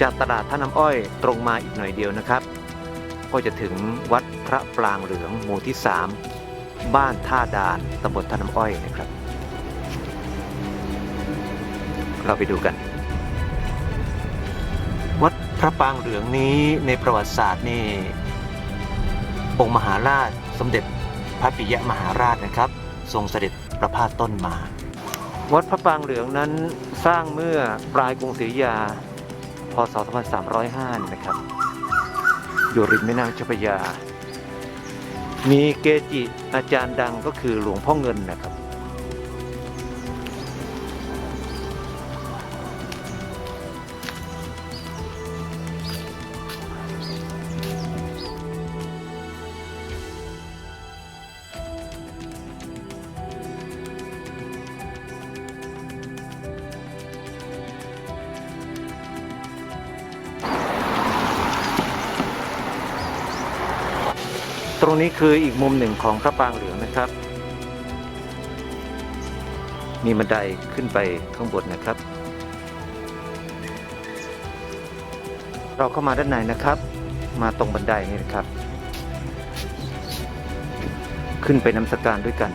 จากตลาดท่าน้ำอ้อยตรงมาอีกหน่อยเดียวนะครับ ก็จะถึงวัดพระปรางเหลืองหมู่ที่ 3 บ้านท่าดานตำบลท่าน้ำอ้อยนะครับ เราไปดูกัน วัดพระปรางเหลืองนี้ในประวัติศาสตร์นี่องค์มหาราชสมเด็จพระปิยมหาราชนะครับ ทรงเสด็จประพาสต้นมา วัดพระปรางเหลืองนั้นสร้างเมื่อปลายกรุงศรีอยุธยา พศ 2305 นะครับ อยู่ริมแม่น้ำเจ้าพระยา มีเกจิอาจารย์ดังก็คือหลวงพ่อเงินนะครับ ตรงนี้คืออีกมุมหนึ่งของพระปรางเหลืองนะครับ มีบันไดขึ้นไปข้างบนนะครับ เราเข้ามาด้านในนะครับ มาตรงบันไดนี่นะครับ ขึ้นไปนำสการด้วยกัน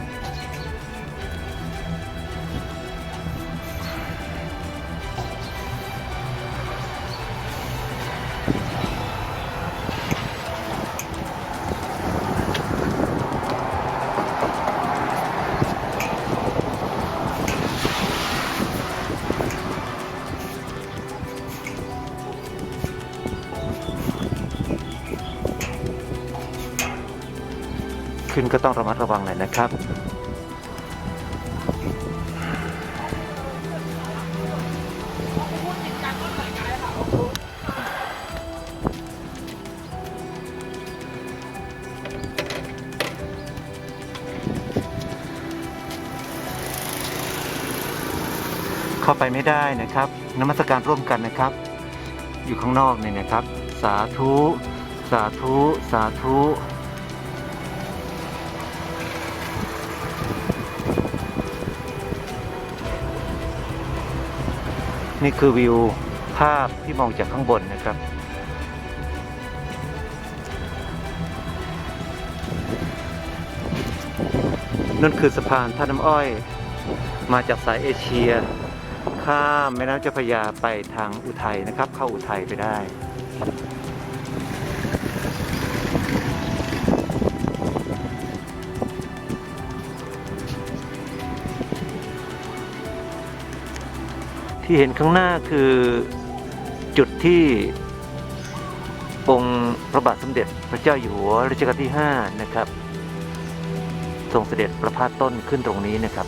ขึ้นก็ต้องระมัดระวังหน่อยนะครับเข้าไปไม่ได้นะครับนมัสการร่วมกันนะครับ อยู่ข้างนอกเนี่ยนะครับ สาธุ สาธุ สาธุ นี่คือวิวภาพที่มองจากข้างบนนะครับ นั่นคือสะพานท่าน้ำอ้อย มาจากสายเอเชีย ข้ามแม่น้ำเจ้าพระยาไปทางอุทัยนะครับ เข้าอุทัยไปได้ ที่เห็นข้างหน้าคือจุดที่องค์พระบาทสมเด็จพระเจ้าอยู่หัวรัชกาลที่ 5 นะครับทรงเสด็จประพาสต้นขึ้นตรงนี้นะครับ